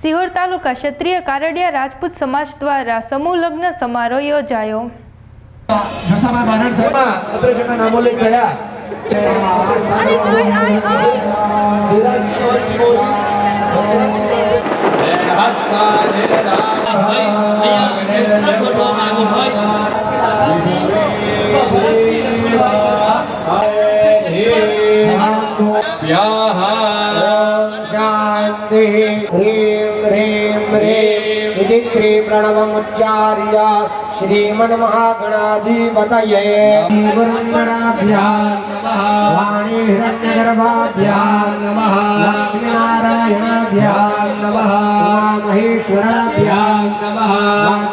સિહોર તાલુકા ક્ષત્રિય કારડિયા રાજપૂત સમાજ દ્વારા સમૂહ લગ્ન સમારોહ યોજાયો. જસાબા ह्रीं इति त्रिप्रणवमुच्चार्य श्रीमन्महागणाधिपतये जीवनन्दराभ्यां वाणी हिरण्यगर्भाभ्यां नमः लक्ष्मीनारायणाभ्यां नमः महेश्वराभ्यां नमः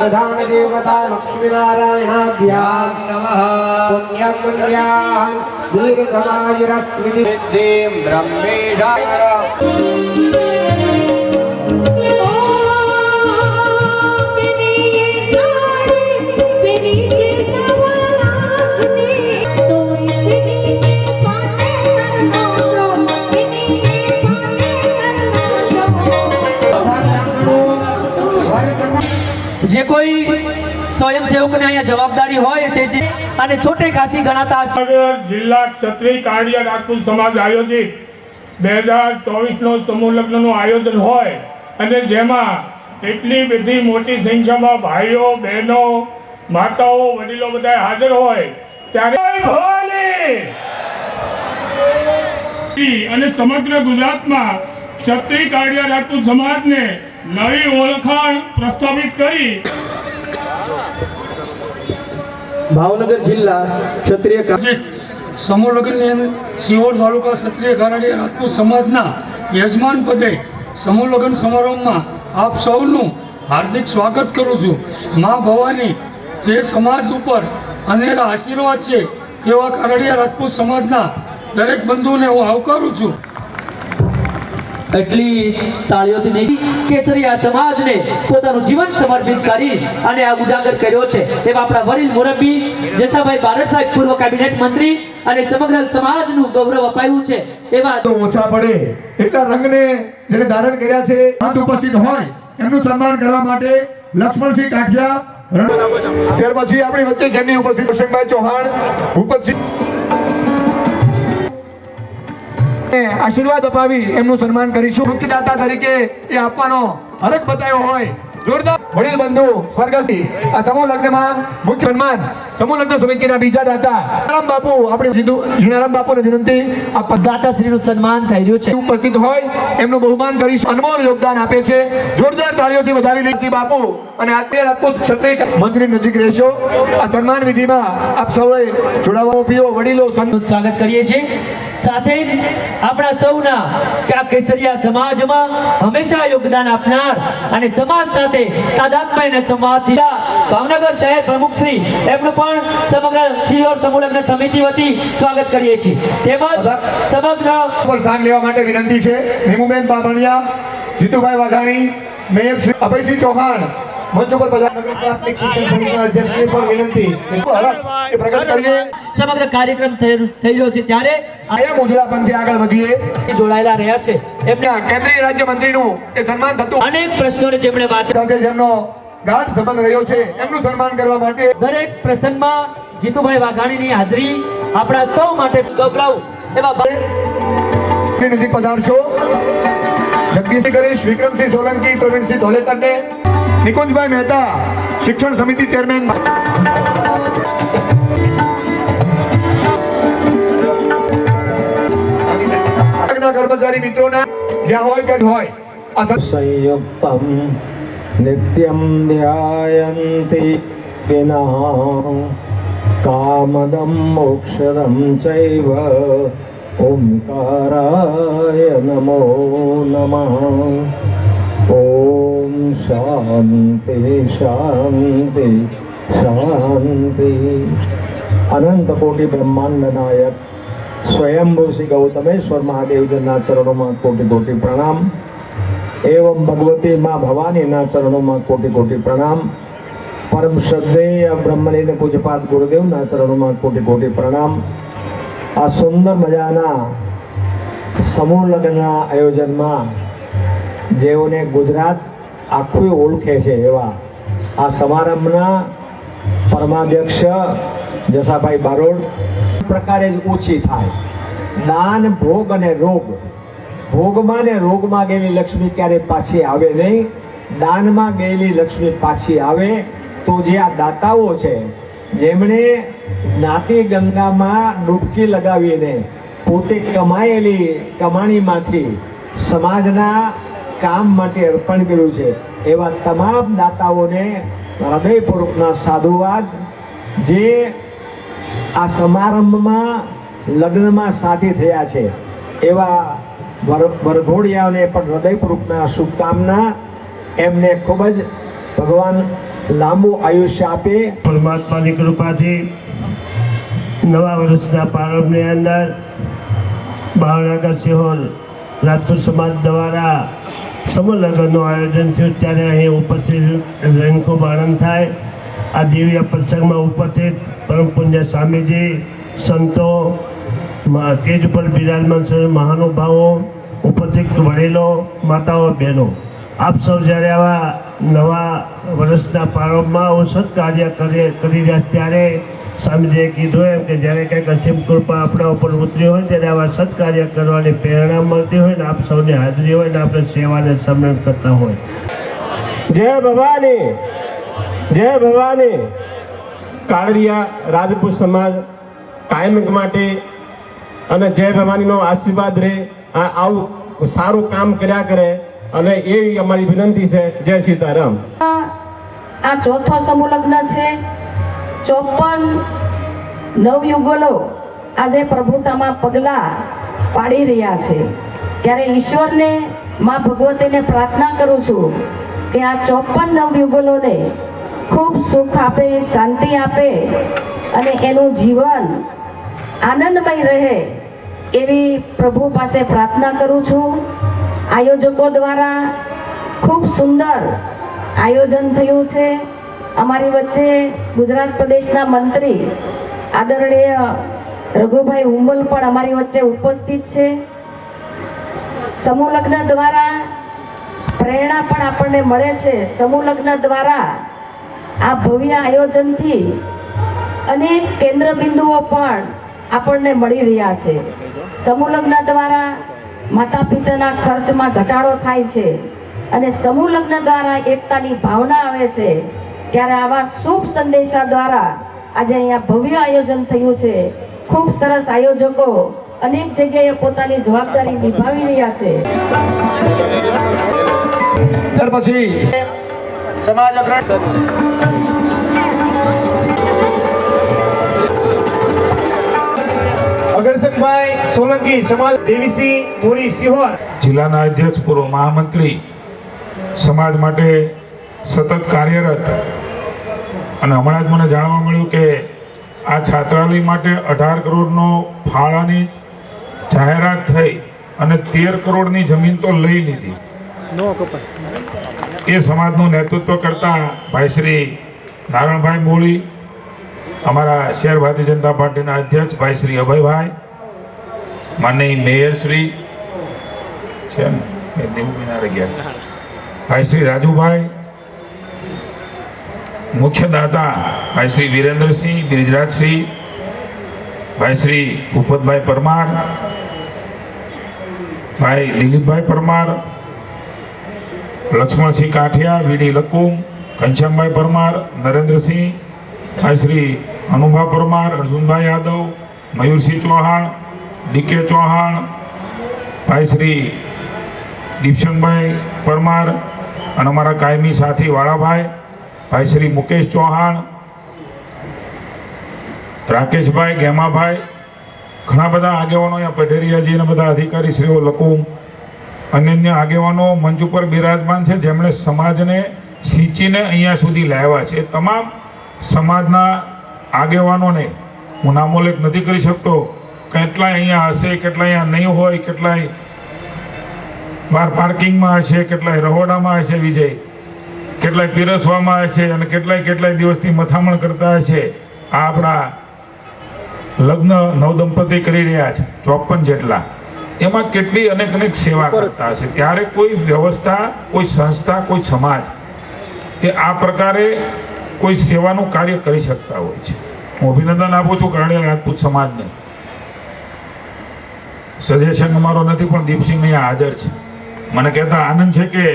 प्रधानदेवता लक्ष्मीनारायणाभ्यां नमः पुण्यं पुण्यां दीर्घमायुरस्मृति सिद्धिं ब्रह्मेशाय અને છોટે ખાસી ગણાતા જિલ્લા ક્ષત્રિય કાળિયા રાજપૂત સમાજ આયોજિત બે હજાર ચોવીસનો સમૂહ લગ્નનું આયોજન હોય અને જેમાં એટલી બધી મોટી સંખ્યામાં ભાઈઓ, બહેનો, માતાઓ, વડીલો બધા હાજર હોય ત્યારે અને સમગ્ર ગુજરાતમાં ક્ષત્રિય કાળિયા રાજપૂત સમાજને નવી ઓળખાણ પ્રસ્થાપિત કરી ભાવનગર જિલ્લા ક્ષત્રિય સમૂહ લગ્નની સિહોર તાલુકા ક્ષત્રિય કારાડી રાજપૂત સમાજના યજમાન પદે સમૂહ લગ્ન સમારોહમાં આપ સૌનું હાર્દિક સ્વાગત કરું છું. મા ભવાની જે સમાજ ઉપર અનેરા આશીર્વાદ છે તેવા કારડીયા રાજપૂત સમાજના દરેક બંધુને હું આવકારું છું. એટલી તાળીઓથી નહીં કેસરિયા સમાજને પોતાનું જીવન સમર્પિત કરી અને આ ઉજાગર કર્યો છે. એવા આપણા વડીલ મુરબ્બી જશાભાઈ બારડ સાહેબ, પૂર્વ કેબિનેટ મંત્રી અને સમગ્ર સમાજનું ગૌરવ અપાયું છે. એવા તો ઓછા પડે. એટલા રંગને જેને ધારણ કર્યા છે ઉપસ્થિત હોય, એમનું સન્માન કરવા માટે લક્ષ્મણસિંહ કાઠિયા ત્યાર પછી આપણી વચ્ચે જેમની ઉપસ્થિત કુશનભાઈ ચૌહાણ ને આશીર્વાદ અપાવી એમનું સન્માન કરીશું. મુખ્યદાતા તરીકે એ આપવાનો હરક બતાવ્યો હોય. ઉપસ્થિત હોય એમનું બહુમાન કરી અનમોલ યોગદાન આપે છે. જોરદાર તાળીઓથી વધાવી લઈશું બાપુ. અને અત્યારે મંત્રી નજીક રહેશો. આ સન્માન વિધિમાં આપ સૌએ જોડાવા પીઓ વડીલો સ્વાગત કરીએ છીએ. સાથે જ આપણા સૌના કે કેસરિયા સમાજમાં હંમેશા યોગદાન આપનાર અને સમાજ સાથે તાદાત્મ્ય અને ભાવનગર શહેર પ્રમુખ શ્રી એમનું પણ સમગ્ર સિયોર સમૂહ સમિતિ વતી સ્વાગત કરીએ છીએ. તેમજ સમગ્ર પર સ્થાન લેવા માટે વિનંતી છે. ભીમુબેન બામણિયા જીતુભાઈ વાઘાણી મેયર શ્રી અભયસિંહ ચૌહાણ મંચ ઉપર પ્રાથમિક શિક્ષણ સમિતિના અધ્યક્ષશ્રી પર વિનંતી. પ્રગટ કરીએ. સમગ્ર કાર્યક્રમ થઈ રહ્યો છે ત્યારે આયા મુજરા પંથે આગળ વધીએ. જોડાયેલા રહ્યા છે. એમના કેન્દ્રીય રાજ્ય મંત્રીનું એ સન્માન થતું. અનેક પ્રશ્નોને જેમણે વાંચ્યા સાથે જેમનો ગાઢ સંબંધ રહ્યો છે એમનું સન્માન કરવા માટે દરેક પ્રસંગમાં જીતુભાઈ વાઘાણીની હાજરી આપણા સૌ માટે ગૌરવ એવા નજીક પધારશો. જગદીશસિંહ ગણેશ વિક્રમસિંહ સોલંકી પ્રવીણસિંહ ધોલેકરને નિકુંજભાઈ મહેતા, શિક્ષણ સમિતિ ચેરમેન. કર્મચારી મિત્રોના કે હોય સંયુક્તમ ચૈવ ઓમકારાય નમો નમઃ. ॐ શાંતિ શાંતિ શાંતિ અનંત કોટી બ્રહ્માંડ નાયક સ્વયંભૂ શ્રી ગૌતમેશ્વર મહાદેવજીના ચરણોમાં કોટી કોટી પ્રણામ એવમ ભગવતી મા ભવાનીના ચરણોમાં કોટી કોટી પ્રણામ પરમ શ્રદ્ધેય બ્રહ્મલીને પૂજપાત ગુરુદેવના ચરણોમાં કોટી કોટી પ્રણામ આ સુંદર મજાના સમૂહ લગ્નના આયોજનમાં જેઓને ગુજરાત આખું ઓળખે છે એવા. આ સમારંભના પરમાધ્યક્ષ જસાભાઈ બારોડ પ્રકારે જ ઓછી થાય. દાન, ભોગ અને રોગ. ભોગમાં ને રોગમાં ગયેલી લક્ષ્મી ક્યારે પાછી આવે નહીં. દાનમાં ગયેલી લક્ષ્મી પાછી આવે તો જે આ દાતાઓ છે, જેમણે જ્ઞાતિ ગંગામાં ડૂબકી લગાવીને પોતે કમાયેલી કમાણીમાંથી સમાજના કામ માટે અર્પણ કર્યું છે. એવા તમામ દાતાઓને હૃદયપૂર્વકના સાધુવાદ, જે આ સમારંભમાં લગ્નમાં સાથી થયા છે. એવા વર- વરઘોડિયાઓને પણ હૃદયપૂર્વકના શુભકામના. એમને ખૂબ જ ભગવાન લાંબુ આયુષ્ય આપે. પરમાત્માની કૃપાથી નવા વર્ષના પ્રારંભની અંદર ભાવનગર સિહોર રાજપૂત સમાજ દ્વારા સમૂહ લગ્નનું આયોજન થયું ત્યારે અહીં ઉપસ્થિત રેન્કો આનંદ થાય. આ દિવ્ય પ્રસંગમાં ઉપસ્થિત પરમ પુણ્ય સ્વામીજી, સંતો તેજ ઉપર બિરાજમાન મહાનુભાવો, ઉપસ્થિત વડીલો, માતાઓ, બહેનો. આપ સૌ જ્યારે આવા નવા વર્ષના પ્રારંભમાં હું કાર્ય કરી કરી રહ્યા ત્યારે સ્વામીજીએ કીધું એમ કે જ્યારે કંઈક અસીમ કૃપા આપણા ઉપર ઉતરી હોય ત્યારે આવા સત્કાર્ય કરવાની પ્રેરણા મળતી હોય ને આપ સૌની હાજરી હોય ને આપણે સેવાને સમરણ કરતા હોય. જય ભવાની! જય ભવાની! કાળરિયા રાજપૂત સમાજ કાયમિક માટે અને જય ભવાનીનો આશીર્વાદ રહે આવું સારું કામ કર્યા કરે અને એ અમારી વિનંતી છે જય સીતારામ. આ ચોથો સમૂહ લગ્ન છે. ચોપન નવયુગલો આજે પ્રભુતામાં પગલાં પાડી રહ્યા છે. ત્યારે ઈશ્વરને, માં ભગવતીને પ્રાર્થના કરું છું કે આ ચોપન નવયુગલોને ખૂબ સુખ આપે, શાંતિ આપે અને એનું જીવન આનંદમય રહે એવી પ્રભુ પાસે પ્રાર્થના કરું છું. આયોજકો દ્વારા ખૂબ સુંદર આયોજન થયું છે. અમારી વચ્ચે ગુજરાત પ્રદેશના મંત્રી આદરણીય રઘુભાઈ હુંબલ પણ અમારી વચ્ચે ઉપસ્થિત છે. સમૂહ લગ્ન દ્વારા પ્રેરણા પણ આપણને મળે છે. સમૂહ લગ્ન દ્વારા આ ભવ્ય આયોજનથી અનેક કેન્દ્ર બિંદુઓ પણ આપણને મળી રહ્યા છે. સમૂહ લગ્ન દ્વારા માતા પિતાના ખર્ચમાં ઘટાડો થાય છે અને સમૂહ લગ્ન દ્વારા એકતાની ભાવના આવે છે. ત્યારે આવા શુભ સંદેશા દ્વારા આજે અહીંયા ભવ્ય આયોજન થયું છે. ખૂબ સરસ આયોજકો અનેક જગ્યાએ પોતાની જવાબદારી નિભાવી રહ્યા છે. ત્યાર પછી સમાજ અગ્રણી સોલંકી સમાજ દેવીસિંહ મોરી સિહોર. જિલ્લાના અધ્યક્ષ પૂર્વ મહામંત્રી સમાજ માટે સતત કાર્યરત અને હમણાં જ મને જાણવા મળ્યું કે આ છાત્રાલય માટે અઢાર કરોડનો ફાળાની જાહેરાત થઈ અને તેર કરોડની જમીન તો લઈ લીધી. એ સમાજનું નેતૃત્વ કરતા ભાઈ શ્રી નારણભાઈ મોળી અમારા શહેર ભારતીય જનતા પાર્ટીના અધ્યક્ષ ભાઈ શ્રી અભયભાઈ માનની મેયર શ્રી છે ને? ભાઈ શ્રી રાજુભાઈ મુખ્ય દાતા ભાઈ શ્રી વિરેન્દ્રસિંહ બિરજરાજસિંહ ભાઈ શ્રી ભૂપતભાઈ પરમાર, ભાઈ દિલીપભાઈ પરમાર, લક્ષ્મણસિંહ કાઠિયા, વીડી લકુમ, ઘનશ્યામભાઈ પરમાર, નરેન્દ્રસિંહ, ભાઈ શ્રી અનુભા પરમાર, અર્જુનભાઈ યાદવ, મયુરસિંહ ચૌહાણ ડીકે ચૌહાણ, ભાઈ શ્રી દીપશંકભાઈ પરમાર અને અમારા કાયમી સાથી વાળાભાઈ ભાઈ શ્રી મુકેશ ચૌહાણ, રાકેશભાઈ ગેમાભાઈ, ઘણા બધા આગેવાનો અહીંયા પઢેરિયાજી અને બધા અધિકારીશ્રીઓ લખું અન્ય આગેવાનો મંચ ઉપર બિરાજમાન છે, જેમણે સમાજને સિંચીને અહીંયા સુધી લાવ્યા છે. તમામ સમાજના આગેવાનોને હું નામોલ્લેખ નથી કરી શકતો, કેટલાય અહીંયા હશે, કેટલાય અહીંયા નહીં હોય, કેટલાય બહાર પાર્કિંગમાં હશે, કેટલાય રહોડામાં હશે, વિજય. કેટલાય પીરસવામાં હશે અને કેટલાય કેટલાય દિવસથી મથામણ કરતા હશે આ આપણા લગ્ન નવદંપતિ કરી રહ્યા છે ચોપન જેટલા. એમાં કેટલી અનેક અનેક સેવા કરતા હશે ત્યારે કોઈ વ્યવસ્થા કોઈ સંસ્થા કોઈ સમાજ એ આ પ્રકારે કોઈ સેવાનું કાર્ય કરી શકતા હોય છે. હું અભિનંદન આપું છું કાળિયા રાજપૂત સમાજને. સજેશન અમારો નથી પણ દીપસિંહ અહીંયા હાજર છે. મને કહેતા આનંદ છે કે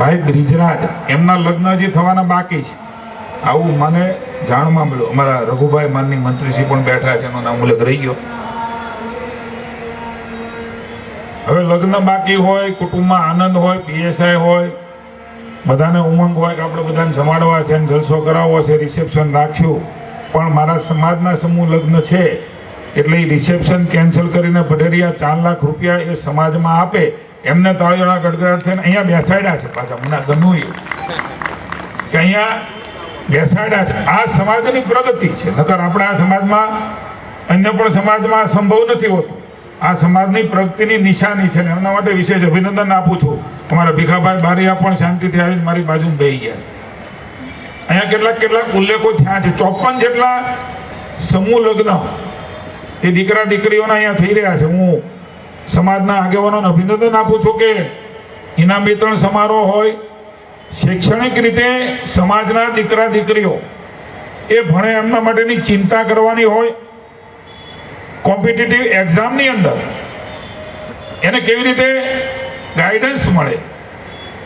ભાઈ બ્રિજરાજ એમના લગ્ન હજી થવાના બાકી છે. આવું મને જાણવા મળ્યું. અમારા રઘુભાઈ માનની મંત્રીશ્રી પણ બેઠા છે, એનો નામ ઉલ્લેખ રહી ગયો. હવે લગ્ન બાકી હોય, કુટુંબમાં આનંદ હોય, પીએસઆઈ હોય, બધાને ઉમંગ હોય કે આપણે બધાને જમાડવા છે જલસો કરાવવો છે, રિસેપ્શન રાખ્યું. પણ મારા સમાજના સમૂહ લગ્ન છે, એટલે એ રિસેપ્શન કેન્સલ કરીને ભઢેરિયા ચાર લાખ રૂપિયા એ સમાજમાં આપે. એમને તાળીઓના ગડગડાટ થઈને અહીંયા બેસાડ્યા છે પાછા, મને ગમ્યું કે અહીંયા બેસાડ્યા છે. આ સમાજની પ્રગતિ છે. નકર આપણા સમાજમાં, અન્ય પણ સમાજમાં સંભવ નથી હોતું. આ સમાજની પ્રગતિની નિશાની છે ને એમના માટે વિશેષ અભિનંદન આપું છું. અમારા ભીખાભાઈ બારિયા પણ શાંતિથી આવીને મારી બાજુ બેહી ગયા અહીંયા કેટલાક કેટલાક ઉલ્લેખો થયા છે. ચોપન જેટલા સમૂહ લગ્ન એ દીકરા દીકરીઓના અહીંયા થઈ રહ્યા છે. હું સમાજના આગેવાનોને અભિનંદન આપું છું કે ઇનામ વિતરણ સમારોહ હોય, શૈક્ષણિક રીતે સમાજના દીકરા દીકરીઓ એ ભણે એમના માટેની ચિંતા કરવાની હોય, કોમ્પિટિટિવ એક્ઝામની અંદર એને કેવી રીતે ગાઈડન્સ મળે,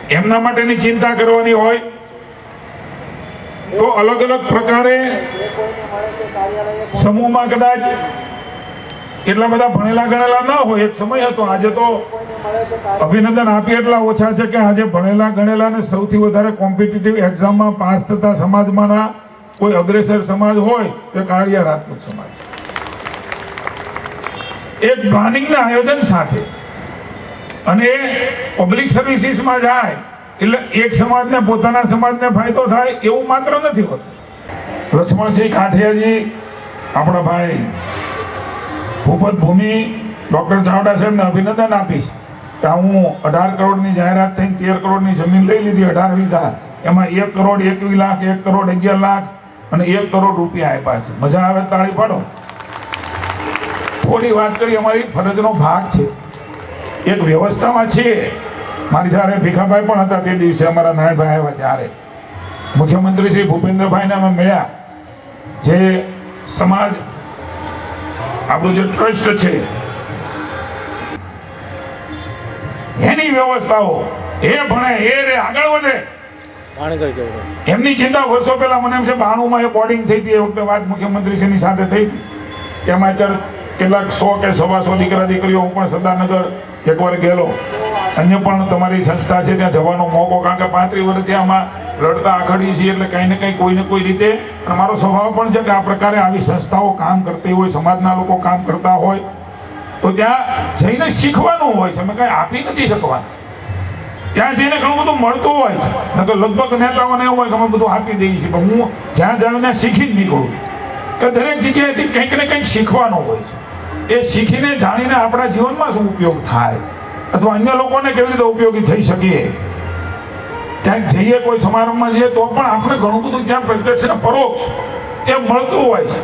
એમના માટેની ચિંતા કરવાની હોય, તો અલગ અલગ પ્રકારે સમૂહમાં કદાચ એટલા બધા ભણેલા ગણેલા ના હોય, એક સમય હતો, આજે તો અભિનંદન આપીએ એટલા ઓછા છે કે આજે ભણેલા ગણેલા ને સૌથી વધારે કોમ્પિટિટિવ એક્ઝામમાં પાસ થતા સમાજમાંના કોઈ અગ્રેસર સમાજ હોય, તો કાળિયા રાજપૂત સમાજ. એક પ્લાનિંગના આયોજન સાથે અને પબ્લિક સર્વિસીસમાં જાય, એટલે એક સમાજને પોતાના સમાજને ફાયદો થાય, એવું માત્ર નથી હોતું. લક્ષ્મણસિંહ કાઠિયાજી, આપણા ભાઈ ભૂપત ભૂમિ, ડૉક્ટર ચાવડા સાહેબને અભિનંદન આપીશ કે હું અઢાર કરોડની જાહેરાત થઈને તેર કરોડની જમીન લઈ લીધી, અઢાર વીઘા. એમાં એક કરોડ એકવીસ લાખ, એક કરોડ અગિયાર લાખ અને એક કરોડ રૂપિયા આપ્યા છે. મજા આવે તાળી પાડો. થોડી વાત કરી અમારી ફરજનો ભાગ છે. એક વ્યવસ્થામાં છે. મારી જ્યારે ભીખાભાઈ પણ હતા તે દિવસે અમારા નાયણભાઈ આવ્યા ત્યારે. મુખ્યમંત્રી શ્રી ભૂપેન્દ્રભાઈને અમે મળ્યા. જે સમાજ આપણું જે ટ્રસ્ટ છે એની વ્યવસ્થાઓ એ ભણે એ રે આગળ વધે. એમની ચિંતા વર્ષો પહેલા મને એમ છે બાણુંમાં એ બોર્ડિંગ થઈ હતી એ વખતે વાત મુખ્યમંત્રીશ્રીની સાથે થઈ હતી. એમાં અત્યારે કેટલાક સો કે સવાસો દીકરા દીકરીઓ હું પણ સરદારનગર એકવાર ગયેલો. અન્ય પણ તમારી સંસ્થા છે ત્યાં જવાનો મોકો કારણ કે પાંત્રીસ વર્ષથી આમાં લડતા આખડીએ છીએ એટલે કંઈ ને કંઈ કોઈ ને કોઈ રીતે અને મારો સ્વભાવ પણ છે કે આ પ્રકારે આવી સંસ્થાઓ કામ કરતી હોય, સમાજના લોકો કામ કરતા હોય, તો ત્યાં જઈને શીખવાનું હોય છે. અમે કંઈ આપી નથી શકવાના. ત્યાં જઈને ઘણું બધું મળતું હોય છે. નકર લગભગ નેતાઓને એવું હોય કે અમે બધું આપી દઈએ છીએ, પણ હું જ્યાં જાઉં ત્યાં શીખી જ નીકળું છું. કે દરેક જગ્યાએથી કંઈક ને કંઈક શીખવાનું હોય છે. એ શીખીને જાણીને આપણા જીવનમાં શું ઉપયોગ થાય, અથવા અન્ય લોકોને કેવી રીતે ઉપયોગી થઈ શકીએ? ક્યાંક જઈએ કોઈ સમારંભમાં જઈએ તો પણ આપણે ઘણું બધું ત્યાં પ્રત્યક્ષ ને પરોક્ષ. એ મળતું હોય છે.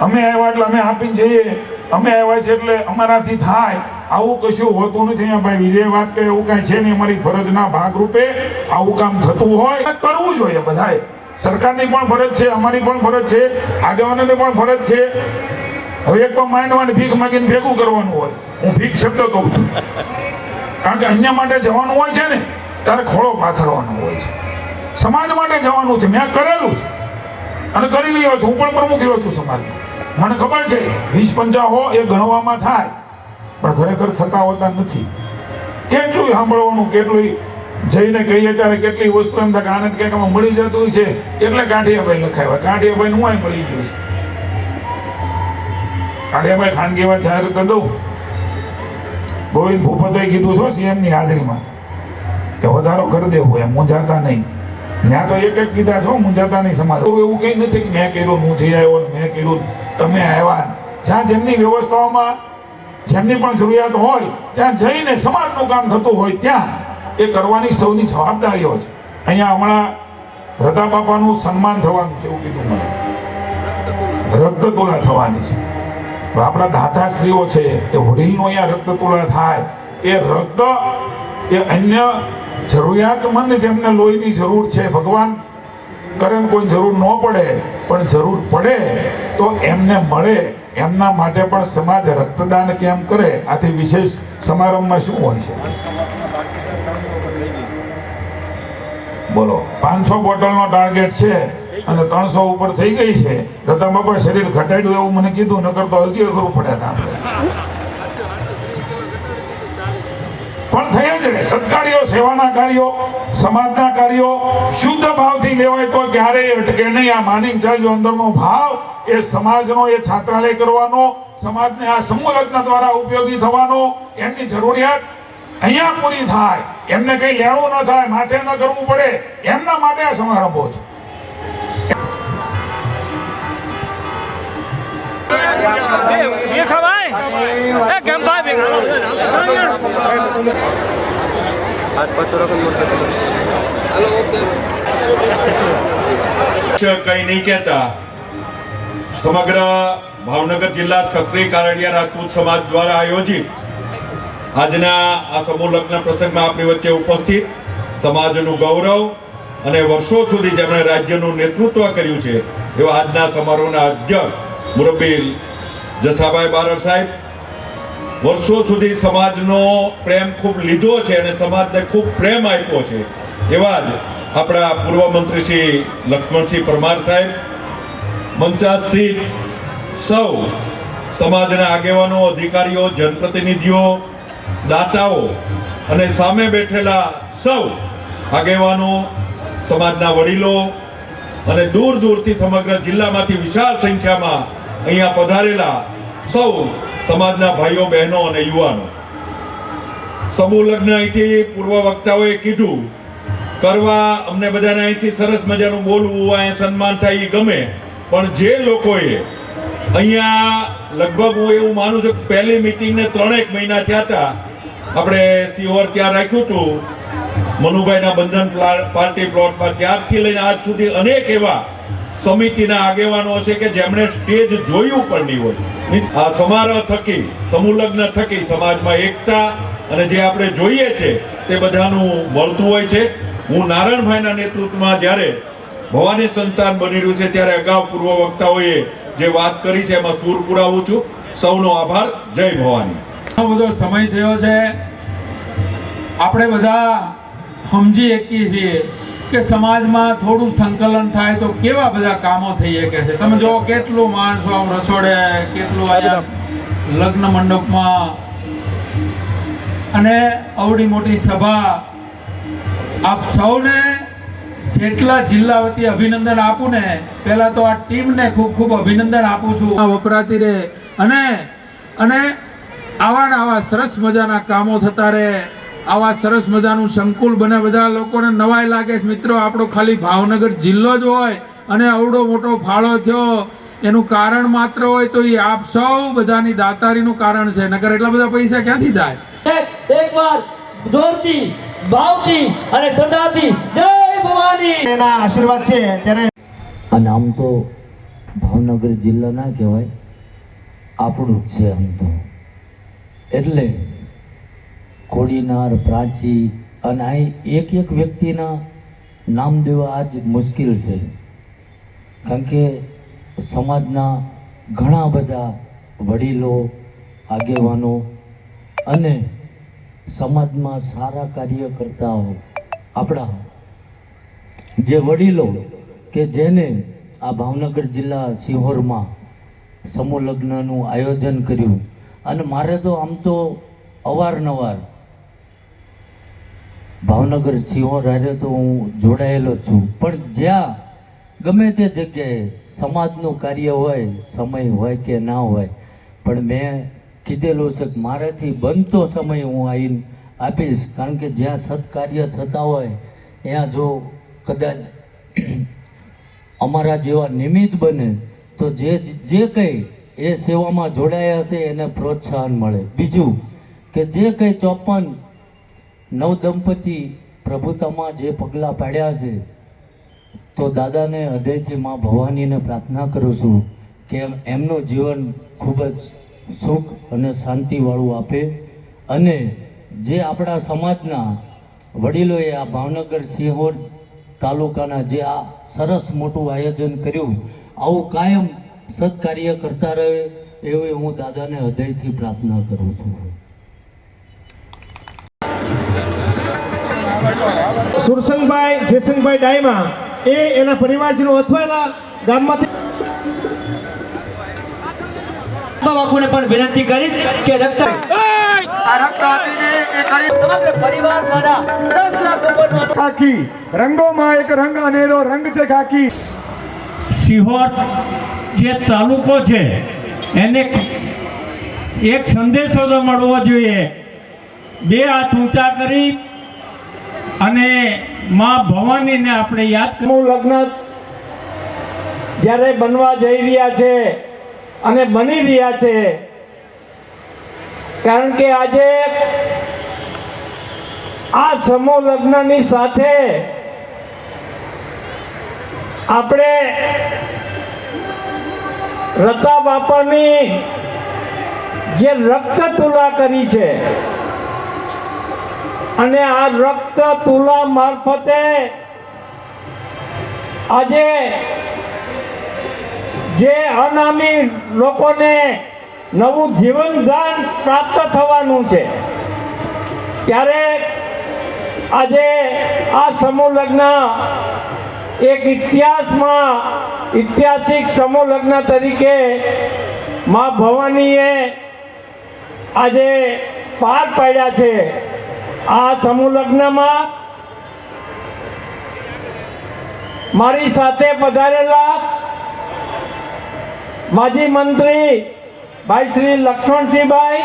અમે આવ્યા એટલે અમે આપીને જઈએ. અમે આવ્યા છે એટલે અમારાથી થાય. આવું કશું હોતું નથી. ભાઈ વિજય વાત કરે એવું કાંઈ છે નહીં. અમારી ફરજના ભાગરૂપે આવું કામ થતું હોય. કરવું જોઈએ બધાએ. સરકારની પણ ફરજ છે, અમારી પણ ફરજ છે, આગેવાનોની પણ ફરજ છે. હવે એક તો માઇન્ડમાં ભીખ માગીને ભેગું કરવાનું હોય. હું ભીખ શબ્દ કહું છું. કારણ કે અહીંયા માટે જવાનું હોય છે ને. ત્યારે ખોળો પાથરવાનો હોય છે. સમાજ માટે જવાનું છે. મેં કરેલું છે. અને કરી રહ્યો છું. હું પણ પ્રમુખ રહ્યો છું સમાજમાં. મને ખબર છે, વીસ પંચાહો એ ગણવામાં થાય. પણ ખરેખર થતા હોતા નથી. કેટલું સાંભળવાનું કેટલું જઈને કહીએ ત્યારે કેટલી વસ્તુ એમ થાય આનંદ કંઈક આમાં મળી જતું હોય છે. એટલે કાંઠિયાભાઈ લખાવ્યા. કાંઠિયાભાઈ હું મળી ગયું છે. કાંઠિયાભાઈ ખાનગી વાત જાહેર કરી દઉં. ગોવિંદ ભૂપતે કીધું છો સીએમની હાજરીમાં. કે વધારો કરી દેવો એમ મૂંઝાતા નહીં. ત્યાં તો એક એક કીધા છો મૂંઝાતા નહીં સમાજ. એવું કંઈ નથી કે મેં કર્યું, હું જઈ આવ્યો મેં કર્યું, તમે આવ્યા જ્યાં જેમની વ્યવસ્થાઓમાં જેમની પણ જરૂરિયાત હોય, ત્યાં જઈને સમાજનું કામ થતું હોય, ત્યાં એ કરવાની સૌની જવાબદારીઓ છે. અહીંયા હમણાં રદા બાપાનું સન્માન થવાનું છે, એવું કીધું મને. રક્તતુલા થવાની છે. આપણા દાતાશ્રીઓ છે, એ વડીલનો અહીંયા રક્ત તુલા થાય. એ રક્ત, એ અન્ય જરૂરિયાતમંદ જેમને લોહીની જરૂર છે, ભગવાન કરે કોઈ જરૂર ન પડે, પણ જરૂર પડે તો એમને મળે. એમના માટે પણ સમાજ રક્તદાન કેમ કરે? આથી વિશેષ સમારંભમાં શું હોય છે? બોલો. પાંચસો બોટલનો ટાર્ગેટ છે અને ત્રણસો ઉપર થઈ ગઈ છે. રતા બાપા શરીર ઘટાડ્યું એવું મને કીધું, નકર તો હજી અઘરું પડે આપણે. પણ થયા જ ને સત્કાર્યો, સેવાના કાર્યો, સમાજના કાર્યો, શુદ્ધ ભાવથી લેવાય તો ક્યારેય અટકે નહીં. આ માનિક ચાલજો અંદરનો ભાવ એ સમાજનો, એ છાત્રાલય કરવાનો, સમાજને આ સમૂહ લગ્ન દ્વારા ઉપયોગી થવાનો, એમની જરૂરિયાત અહીંયા પૂરી થાય. એમને કઈ લેણું ન થાય, માથે ન કરવું પડે. એમના માટે આ સમારંભો છે. કઈ નહીં કહેતા સમગ્ર ભાવનગર જિલ્લા સક્રિય કારડિયા રાજપૂત સમાજ દ્વારા આયોજિત આજના આ સમૂહ લગ્ન પ્રસંગમાં આપણી વચ્ચે ઉપસ્થિત સમાજનું ગૌરવ અને વર્ષો સુધી જેમણે રાજ્યનું નેતૃત્વ કર્યું છે, એવા આજના સમારોહના અધ્યક્ષ મુરબ્બી જસાભાઈ બારડ સાહેબ, વર્ષો સુધી સમાજનો પ્રેમ ખૂબ લીધો છે અને સમાજને ખૂબ પ્રેમ આપ્યો છે. એવા જ આપણા પૂર્વ મંત્રી શ્રી લક્ષ્મણસિંહ પરમાર સાહેબ મંચાસ્થિત સૌ સમાજના આગેવાનો, અધિકારીઓ, જનપ્રતિનિધિઓ, દાતાઓ અને સામે બેઠેલા સૌ આગેવાનો, સમાજના વડીલો અને દૂર દૂરથી સમગ્ર જિલ્લામાંથી વિશાળ સંખ્યામાં અહીંયા પધારેલા સૌ સમાજના ભાઈઓ, બહેનો અને યુવાનો. સમૂહ લગ્ન અહીંથી પૂર્વ વક્તાઓએ કીધું, કરવા અમને બધાને અહીંથી સરસ મજાનું બોલવું, અહીંયા સન્માન થાય એ ગમે, પણ જે લોકોએ અહીંયા લગભગ હું એવું માનું છું કે પહેલી મિટિંગને ત્રણેક મહિના થયા હતા, આપણે સિહોર ત્યાં રાખ્યું હતું, મનુભાઈના બંધન પાર્ટી પ્લોટમાં ત્યારથી લઈને આજ સુધી અનેક એવા સમિતિના આગેવાનો છે કે જેમણે સ્ટેજ જોયું પણ નહીં હોય. આ સમારોહ થકી, સમૂહ થકી સમાજમાં એકતા અને જે આપણે જોઈએ છે તે બધાનું મળતું હોય છે. હું નારાયણભાઈના નેતૃત્વમાં જ્યારે ભવાની સંતાન બની રહ્યું છે ત્યારે અગાઉ પૂર્વ વક્તાઓએ જે વાત કરી છે એમાં સૂર પુરાવું છું. સૌનો આભાર. જય ભવાની. બધો સમય થયો છે. આપણે બધા સમજી શકીએ છીએ. કે સમાજમાં થોડું સંકલન થાય તો કેવા બધા કામો થઈ શકે છે? તમે જો કેટલું માણસો આમ રસોડે, કેટલું લગ્ન મંડપમાં. અને અવડી મોટી સભા. આપ સૌને જેટલા જિલ્લા વતી અભિનંદન આપું ને, પહેલા તો આ ટીમને ખૂબ ખૂબ અભિનંદન આપું છું. વપરાતી રહે અને અને આવા ને આવા સરસ મજાના કામો થતા રહે આવા સરસ મજાનું સંકુલ બને બધા લોકોને નવાઈ લાગે છે. મિત્રો આપણો ખાલી ભાવનગર જિલ્લો જ હોય અને અવડો મોટો ફાળો થયો. એનું કારણ માત્ર હોય તો એ આપ સૌ બધાની દાતારીનું કારણ છે. નગર એટલા બધા પૈસા ક્યાંથી થાય? એકવાર જોરથી ભાવથી અને શ્રદ્ધાથી જય ભવાની. એના આશીર્વાદ છે. ત્યારે અને આમ તો ભાવનગર જિલ્લા ના કહેવાય. આપણું જ છે આમ તો. એટલે કોડીનાર પ્રાચી અને આ એક એક વ્યક્તિના નામ દેવા આજ મુશ્કેલ છે. કારણ કે સમાજના ઘણા બધા વડીલો, આગેવાનો અને સમાજમાં સારા કાર્ય કરતાઓ આપણા જે વડીલો કે જેને આ ભાવનગર જિલ્લા સિહોરમાં સમૂહ લગ્નનું આયોજન કર્યું. અને મારે તો આમ તો અવારનવાર ભાવનગર સિહોર હારે તો હું જોડાયેલો છું. પણ જ્યાં ગમે તે જગ્યાએ સમાજનું કાર્ય હોય, સમય હોય કે ના હોય, પણ મેં કીધેલું છે કે મારાથી બનતો સમય હું આવીને આપીશ. કારણ કે જ્યાં સત્કાર્ય થતા હોય, ત્યાં જો કદાચ અમારા જેવા નિમિત્ત બને, તો જે જે કંઈ એ સેવામાં જોડાયા છે એને પ્રોત્સાહન મળે. બીજું કે જે કંઈ ચોપન નવ દંપતી પ્રભુતામાં જે પગલાં પાડ્યા છે, તો દાદાને હૃદયથી માં ભવાનીને પ્રાર્થના કરું છું કે એમનું જીવન ખૂબ જ સુખ અને શાંતિવાળું આપે અને જે આપણા સમાજના વડીલોએ આ ભાવનગર સિંહોર તાલુકાના જે આ સરસ મોટું આયોજન કર્યું, આવું કાયમ સત્કાર્ય કરતા રહે એવી હું દાદાને હૃદયથી પ્રાર્થના કરું છું. સુરસંગભાઈ જયસંગભાઈ ડાયમા એ એના પરિવારજનો અથવા એના ગામમાંથી બાપુને પણ વિનંતી કરીશ કે રક્ત સમગ્ર પરિવાર દ્વારા દસ લાખ રૂપિયાનું ખાકી રંગોમાં એક રંગ અનેરો રંગ છે ખાકી સિહોર જે તાલુકો છે એને એક સંદેશો તો મળવો જોઈએ. બે હાથ ઊંચા કરી અને માં ભવાનીને આપણે યાદ સમૂહ લગ્ન જ્યારે બનવા જઈ રહ્યા છે અને બની રહ્યા છે, કારણ કે આજે આ સમૂહ લગ્નની સાથે આપણે રતા બાપાની જે રક્ત તુલા કરી છે અને આ રક્ત તુલા મારફતે આજે જે અનામી લોકોને નવું જીવનદાન પ્રાપ્ત થવાનું છે, ત્યારે આજે આ સમૂહ લગ્ન એક ઇતિહાસમાં ઐતિહાસિક સમૂહ લગ્ન તરીકે મા ભવાનીએ આજે પાર પાડ્યા છે. આ સમૂહ લગ્નમાં મારી સાથે પધારેલા માજી મંત્રી ભાઈ શ્રી લક્ષ્મણસિંહભાઈ,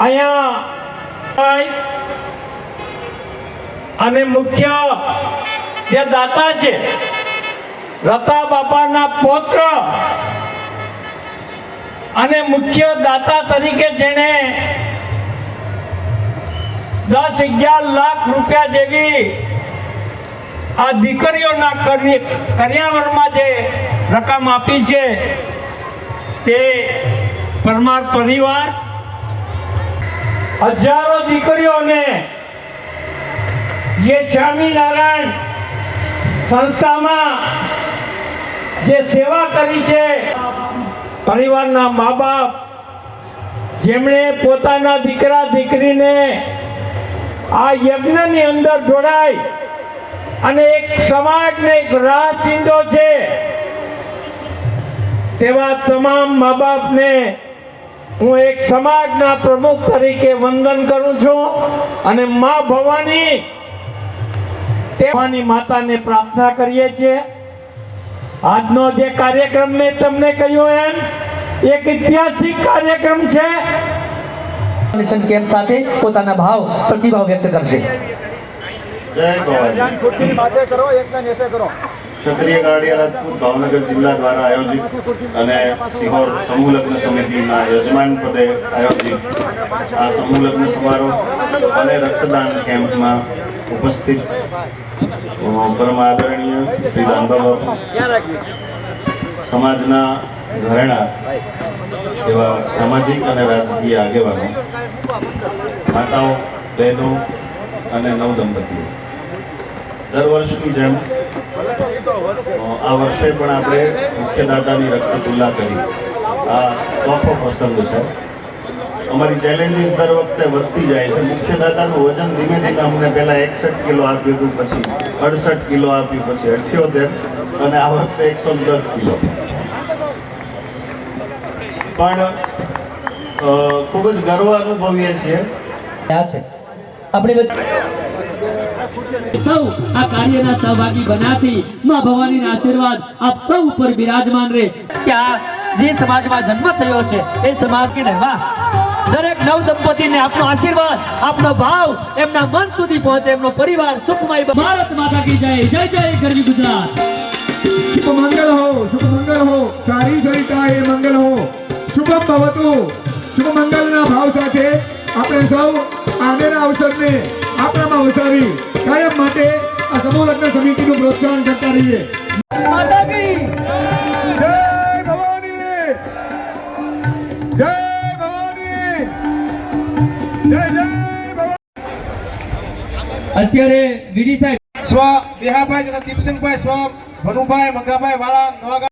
અહીંયા અને મુખ્ય જે દાતા છે, રતા બાપાના પૌત્ર અને મુખ્ય દાતા તરીકે જેણે દસ અગિયાર લાખ રૂપિયા જેવી આ દીકરીઓના કરી- જે રકમ આપી છે, તે પરમાર પરિવાર હજારો દીકરીઓને જે સ્વામિનારાયણ સંસ્થામાં જે સેવા કરી છે, પરિવારના મા બાપ, જેમણે પોતાના દીકરા દીકરીને આ યજ્ઞની અંદર જોડાય અને એક સમાજને એક રાહ સિંધો છે. તેવા તમામ મા બાપને હું એક સમાજના પ્રમુખ તરીકે વંદન કરું છું અને મા ભવાની તેવાની માતાને પ્રાર્થના કરીએ છીએ. આજનો જે કાર્યક્રમ મેં તમને કહ્યું એમ, એક ઐતિહાસિક કાર્યક્રમ છે. મિશન કેમ્પ સાથે પોતાના ભાવ, પ્રતિભાવ વ્યક્ત કરશે? જય ભવાની. ક્ષત્રિય ગાડિયા રાજપૂત ભાવનગર જિલ્લા દ્વારા આયોજિત અને સિહોર સમૂહ લગ્ન સમિતિના યજમાન પદે આયોજિત આ સમૂહ લગ્ન સમારોહ અને રક્તદાન કેમ્પમાં ઉપસ્થિત પરમ આદરણીય શ્રી દાનબા સમાજના ઘરેણા એવા સામાજિક અને રાજકીય આગેવાનો, માતાઓ, બહેનો અને નવદંપતીઓ. દર વર્ષની જેમ આ વર્ષે પણ આપણે મુખ્ય દાતાની રક્ત તુલા કરી. આ ચોથો પ્રસંગ છે. અમારી ચેલેન્જીસ દર વખતે વધતી જાય છે. મુખ્ય દાતાનું વજન ધીમે ધીમે અમને પહેલાં એકસઠ કિલો આપ્યું હતું, પછી અડસઠ કિલો આપ્યું, પછી અઠ્યોતેર અને આ વખતે એકસો દસ કિલો. પણ ખૂબ જ ગર્વ અનુભવીએ છીએ. આ છે. આપણી સૌ આ કાર્યના સહભાગી બન્યા છે. માં ભવાનીના આશીર્વાદ આપ સૌ ઉપર બિરાજમાન રહે. કે આ જે સમાજમાં જન્મ થયો છે એ સમાજ કે રહેવા દરેક નવ દંપતીને આપનો આશીર્વાદ આપણો ભાવ એમના મન સુધી પહોંચે એમનો પરિવાર સુખમય ભારત માતા કી જય. જય જય ગરવી ગુજરાત. શુભ મંગલ હો શુભ મંગલ હો. સારી સરિતા એ મંગલ હો. શુભમ ભવતુ. શુભ મંગલના ભાવ સાથે આપણે સૌ આગળના અવસરને આપણામાં વસાવી કાયમ માટે આ સમૂહ લગ્ન સમિતિનું પ્રોત્સાહન કરતા રહીએ. જય ભવાની! જય જય જય અત્યારે વીડી સાહેબ સ્વ દેહાભાઈ તથા દીપસિંહભાઈ સ્વ ભનુભાઈ મંગાભાઈ વાળા નવા